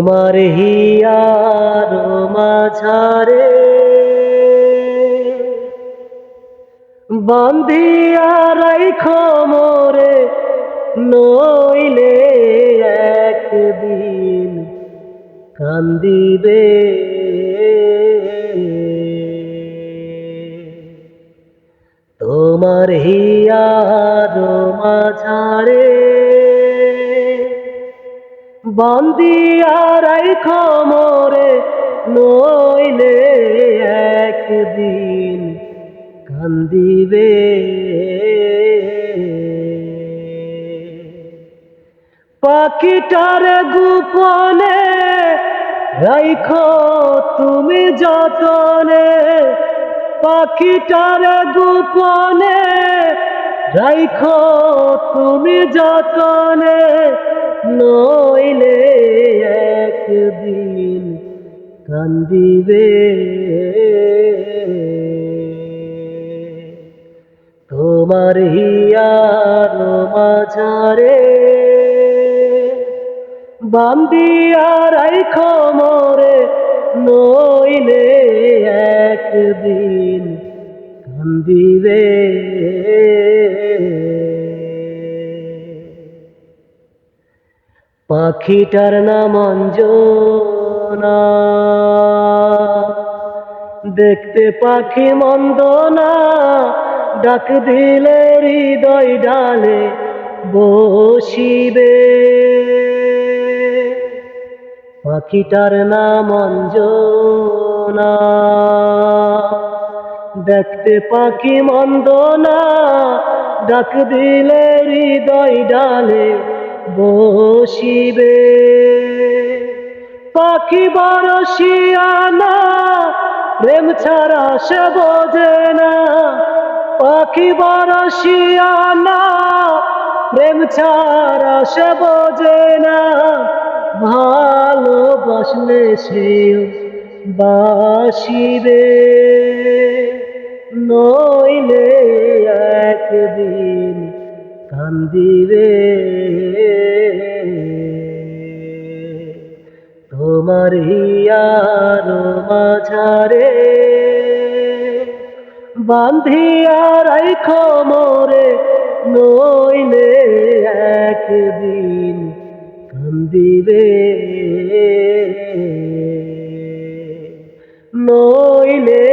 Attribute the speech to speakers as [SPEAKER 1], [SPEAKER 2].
[SPEAKER 1] তোমার হিয়ার মাঝারে বান্ধিয়া রাইখো মোরে নইলে একদিন কান্দিবে। তোমার হিয়ার মাঝারে বান্দিয়া রাইখো মোরে নইলে একদিন কান্দিবে। পাখিটার গোপনে রাইখো তুমি যতনে। পাখিটার গোপনে রাইখো তুমি যতনে। নইলে একদিন কান্দিবে। তোমার হিয়ার মাঝারে বান্দিয়া রাইখো মোরে নইলে একদিন কান্দিবে। পাখিটার নাম অঞ্জনা। দেখতে পাখি মন্দ না ডাক দিলে হৃদয় ডালে বসিবে। পাখিটার নাম অঞ্জনা। দেখতে পাখি মন্দ না ডাক দিলে হৃদয় ডালে বসিবে। পাখি বরসিয়ানা প্রেম ছাড়া সে বোঝে না। পাখি বরসিয়ানা প্রেম ছাড়া সে বোঝে না। ভালোবাসলে সেও বাসিবে। নইলে একদিন কান্দিবে। তোমার হিয়ার মাঝারে বান্ধিয়া রাইখ মোরে নইলে একদিন কান্দিবে। নইলে